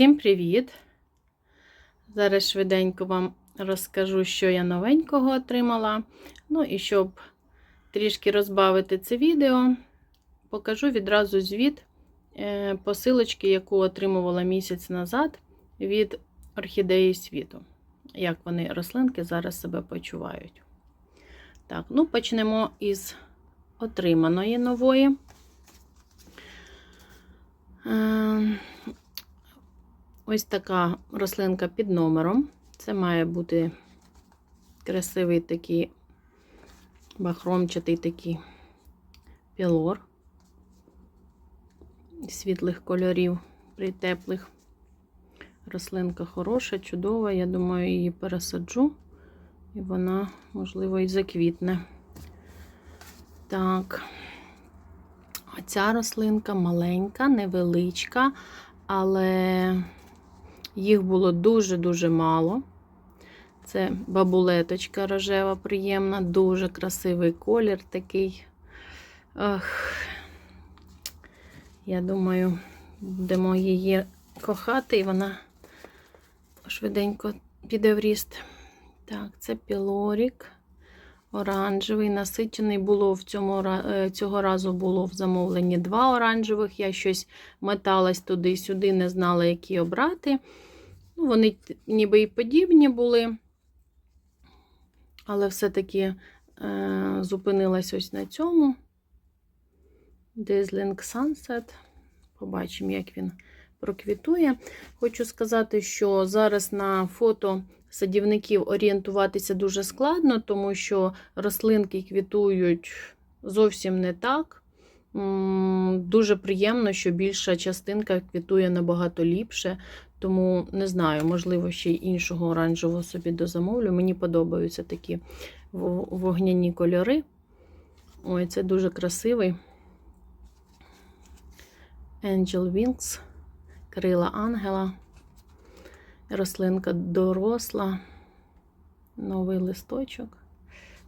Всім привіт! Зараз швиденько вам розкажу, що я новенького отримала. Ну і щоб трішки розбавити це відео, покажу відразу звіт е, посилочки, яку отримувала місяць назад від орхідеї світу. Як вони рослинки зараз себе почувають. Так, ну почнемо із отриманої нової. Ось така рослинка під номером. Це має бути красивий такий бахромчатий такий пілор світлих кольорів при теплих. Рослинка хороша, чудова. Я думаю, її пересаджу, і вона, можливо, і заквітне. Так, оця рослинка маленька, невеличка, але їх було дуже-дуже мало. Це бабулеточка рожева, приємна, дуже красивий колір такий. Ох, я думаю, будемо її кохати, і вона швиденько піде в ріст. Так, це пілорік. Оранжевий, насичений було в цьому цього разу було в замовленні два оранжевих. Я щось металась туди-сюди, не знала, які обрати. Ну, Вони ніби і подібні були, але все-таки е, зупинилась ось на цьому. Dazzling Sunset. Побачимо, як він проквітує. Хочу сказати, що зараз на фото садівників орієнтуватися дуже складно, тому що рослинки квітують зовсім не так. Дуже приємно, що більша частинка квітує набагато ліпше. Тому не знаю, можливо, ще й іншого оранжевого собі дозамовлю. Мені подобаються такі вогняні кольори. Ой, це дуже красивий. Angel Wings, крила ангела. Рослинка доросла, новий листочок.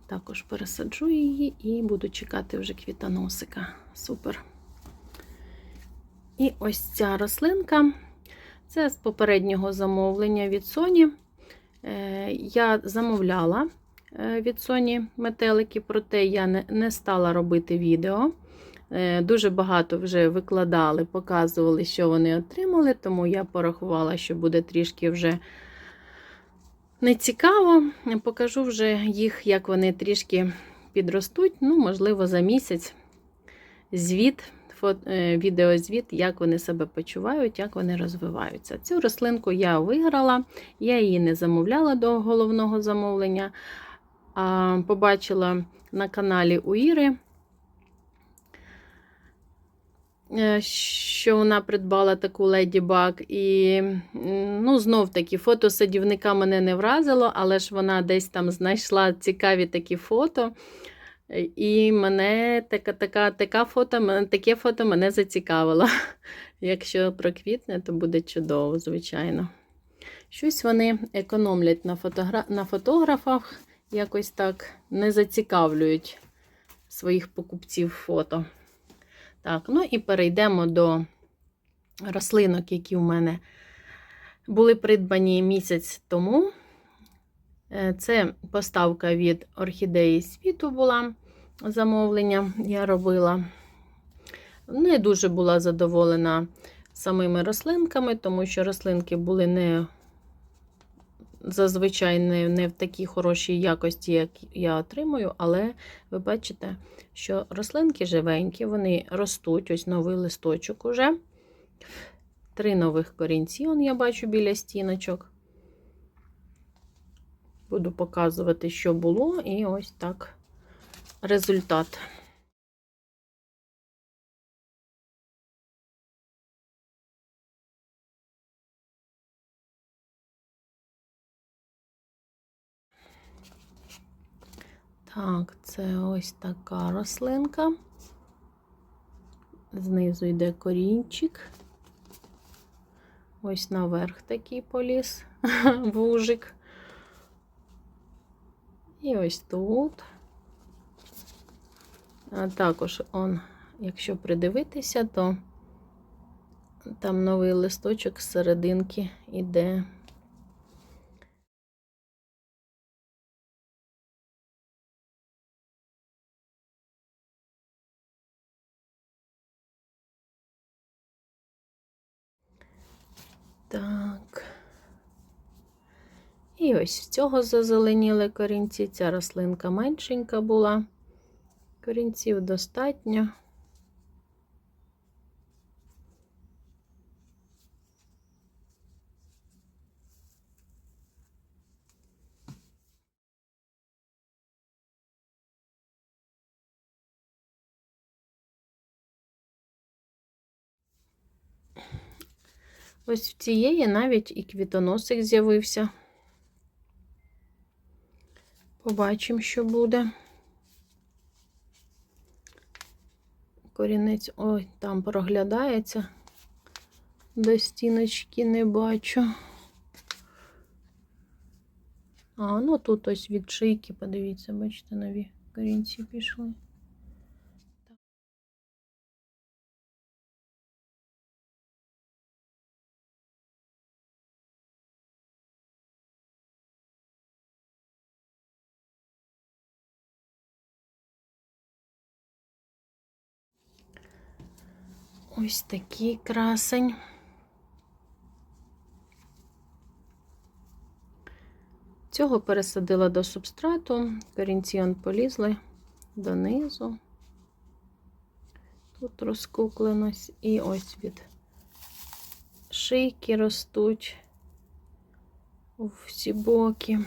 Також пересаджу її і буду чекати вже квітоносика. Супер. І ось ця рослинка. Це з попереднього замовлення від Sony. Я замовляла від Sony метелики, проте я не стала робити відео. Дуже багато вже викладали, показували, що вони отримали, тому я порахувала, що буде трішки вже не цікаво. Покажу вже їх, як вони трішки підростуть. Ну, можливо, за місяць звіт, відеозвіт, як вони себе почувають, як вони розвиваються. Цю рослинку я виграла, я її не замовляла до головного замовлення, а побачила на каналі у Іри. Е, що вона придбала таку леді баг. І ну, знов таки фото садівника мене не вразило, але ж вона десь там знайшла цікаві такі фото. І мене така, така, така фото, таке фото мене зацікавило. Якщо проквітне, то буде чудово, звичайно. Щось вони економлять на, фотогра... на фотографах, якось так не зацікавлюють своїх покупців фото. Так, ну і перейдемо до рослинок, які у мене були придбані місяць тому. Е, це поставка від орхідеї світу була замовлення, я робила. Не дуже була задоволена самими рослинками, тому що рослинки були не зазвичай не, не в такій хорошій якості, як я отримую, але ви бачите, що рослинки живенькі, вони ростуть, ось новий листочок уже. Три нових корінці, он я бачу біля стіночок. Буду показувати, що було, і ось так результат. Так, це ось така рослинка. Знизу йде корінчик. Ось наверх такий поліз, вужик. І ось тут. А також, он, якщо придивитися, то Там новий листочок з серединки іде. Так. І ось в цього зазеленіли корінці. Ця рослинка меншенька була. Корінців достатньо. Ось в цієї навіть і квітоносик з'явився. Побачимо, що буде. Корінець, ой, там проглядається. До стіночки не бачу. А, ну тут ось від шийки, подивіться, бачите, нові корінці пішли. Ось такий красень. Цього пересадила до субстрату, корінці полізли донизу. Тут розкукленось і ось від шийки ростуть у всі боки.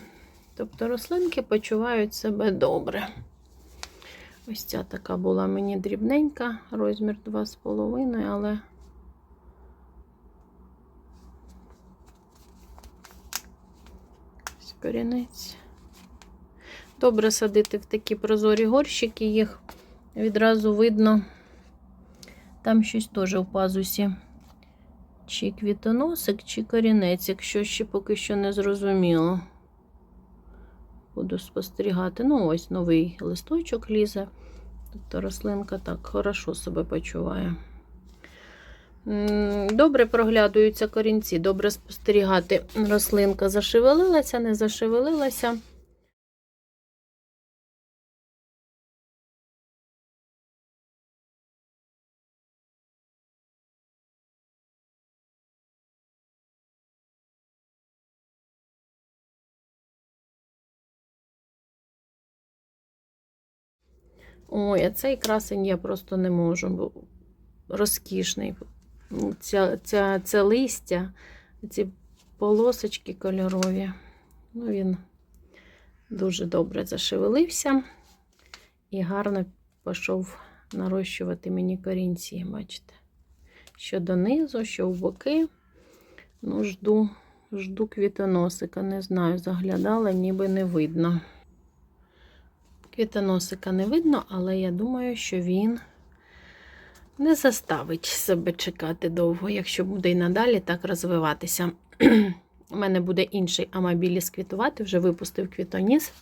Тобто рослинки почувають себе добре. Ось ця така була мені дрібненька, розмір 2,5, але ось корінець. Добре садити в такі прозорі горщики, їх відразу видно. Там щось теж у пазусі. Чи квітоносик, чи корінець, якщо ще поки що не зрозуміло. Буду спостерігати. Ну, ось новий листочок лізе. Тобто рослинка так хорошо себе почуває. Добре проглядуються корінці, добре спостерігати. Рослинка зашевелилася, не зашевелилася. Ой, а цей красень я просто не можу, бо розкішний. Ця, ця, Це листя, ці полосочки кольорові. Ну, Він дуже добре зашевелився і гарно пішов нарощувати мені корінці, бачите? Що донизу, що в боки. Ну, жду, жду квітоносика, не знаю, заглядала, ніби не видно. Квітоносика не видно, але я думаю, що він не заставить себе чекати довго, якщо буде і надалі так розвиватися. У мене буде інший амабіліс квітувати, вже випустив квітоніс.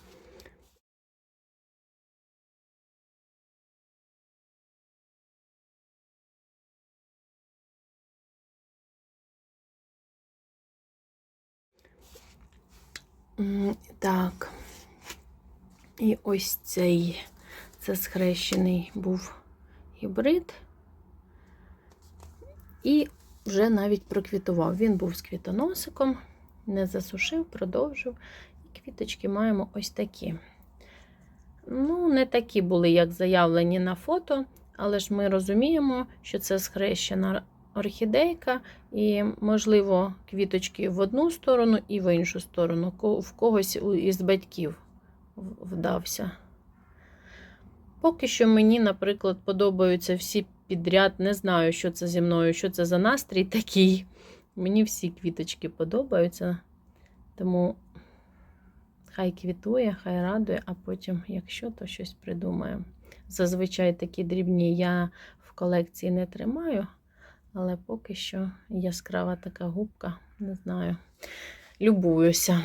Так. І ось цей це схрещений був гібрид. І вже навіть проквітував. Він був з квітоносиком, не засушив, продовжив. І квіточки маємо ось такі. Ну, не такі були, як заявлені на фото, але ж ми розуміємо, що це схрещена орхідейка, і, можливо, квіточки в одну сторону і в іншу сторону, в когось із батьків вдався. Поки що мені, наприклад, подобаються всі підряд. Не знаю, що це зі мною, що це за настрій такий. Мені всі квіточки подобаються. Тому хай квітує, хай радує, а потім, якщо, то щось придумаю. Зазвичай такі дрібні я в колекції не тримаю, але поки що яскрава така губка, не знаю. Любуюся.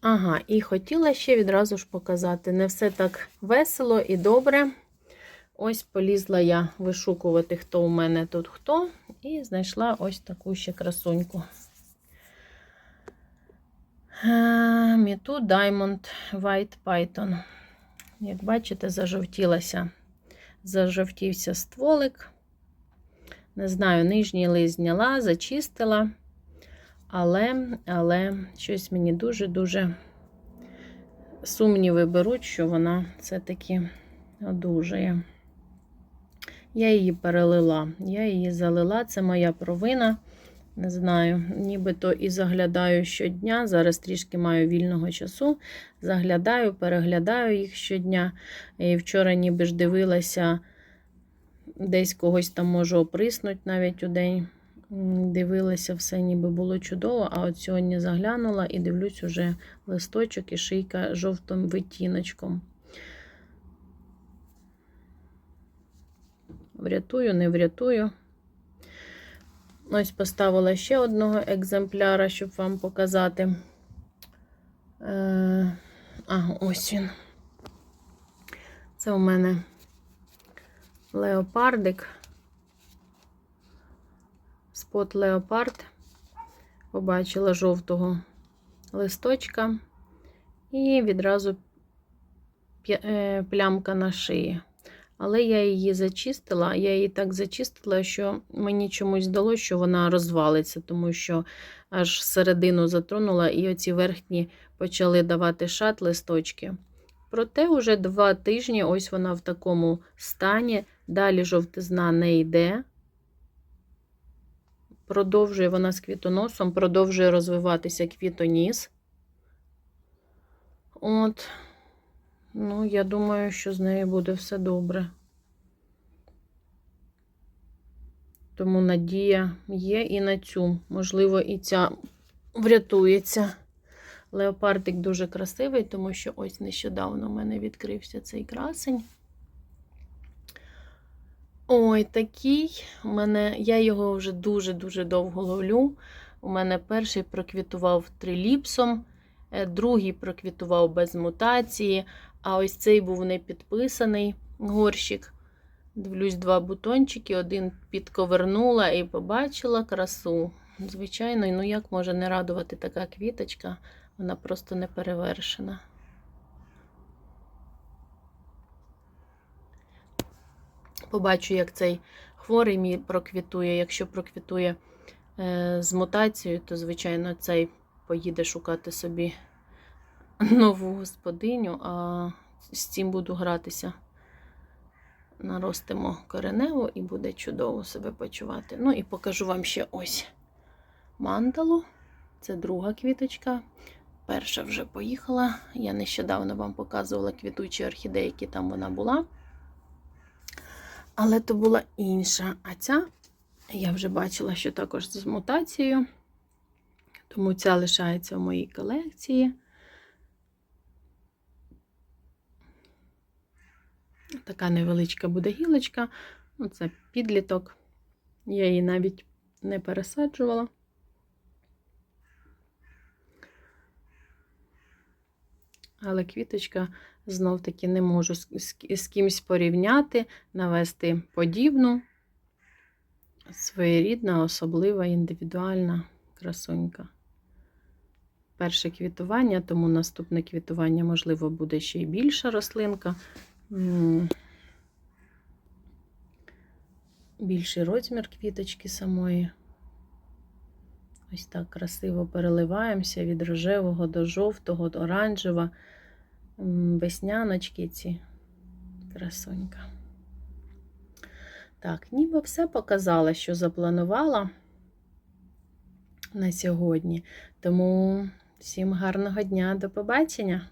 Ага, і хотіла ще відразу ж показати. Не все так весело і добре. Ось полізла я вишукувати, хто у мене тут хто, і знайшла ось таку ще красуньку. Міту Diamond White Python. Як бачите, зажовтілася, зажовтівся стволик. Не знаю, нижній лист зняла, зачистила. Але, але щось мені дуже-дуже сумніви беруть, що вона все-таки одужає. Я її перелила, я її залила, це моя провина. Не знаю, нібито і заглядаю щодня. Зараз трішки маю вільного часу. Заглядаю, переглядаю їх щодня. І вчора ніби ж дивилася, десь когось там можу оприснути навіть у день. Дивилася, все ніби було чудово, а от сьогодні заглянула і дивлюсь уже листочок і шийка жовтим витіночком. Врятую, не врятую. Ось поставила ще одного екземпляра, щоб вам показати. Е, А, ось він. Це у мене леопардик. Спот леопард. Побачила жовтого листочка і відразу е, плямка на шиї. Але я її зачистила. Я її так зачистила, що мені чомусь здалося, що вона розвалиться, тому що аж середину затронула, і оці верхні почали давати шат листочки. Проте уже два тижні ось вона в такому стані. Далі жовтизна не йде. Продовжує вона з квітоносом, продовжує розвиватися квітоніс. От. Ну, я думаю, що з нею буде все добре. Тому надія є і на цю. Можливо, і ця врятується. Леопардик дуже красивий, тому що ось нещодавно у мене відкрився цей красень. Ой, такий. У мене, я його вже дуже-дуже довго ловлю. У мене перший проквітував триліпсом, е, другий проквітував без мутації, а ось цей був не підписаний горщик. Дивлюсь, два бутончики, один підковернула і побачила красу. Звичайно, ну як може не радувати така квіточка? Вона просто не перевершена. Побачу, як цей хворий мій проквітує. Якщо проквітує е, з мутацією, то, звичайно, цей поїде шукати собі нову господиню, а з цим буду гратися. Наростимо кореневу і буде чудово себе почувати. Ну і покажу вам ще ось мандалу. Це друга квіточка. Перша вже поїхала. Я нещодавно вам показувала квітучі орхідеї, які там вона була. Але то була інша. А ця я вже бачила, що також з мутацією. Тому ця лишається в моїй колекції. Така невеличка буде гілочка. Оце підліток. Я її навіть не пересаджувала. Але квіточка знов таки не можу з, кимсь порівняти, навести подібну, своєрідна, особлива, індивідуальна красунька. Перше квітування, тому наступне квітування, можливо, буде ще й більша рослинка. Більший розмір квіточки самої. Ось так красиво переливаємося від рожевого до жовтого, до оранжева. Весняночки ці. Красунька. Так, ніби все показала, що запланувала на сьогодні. Тому всім гарного дня, до побачення!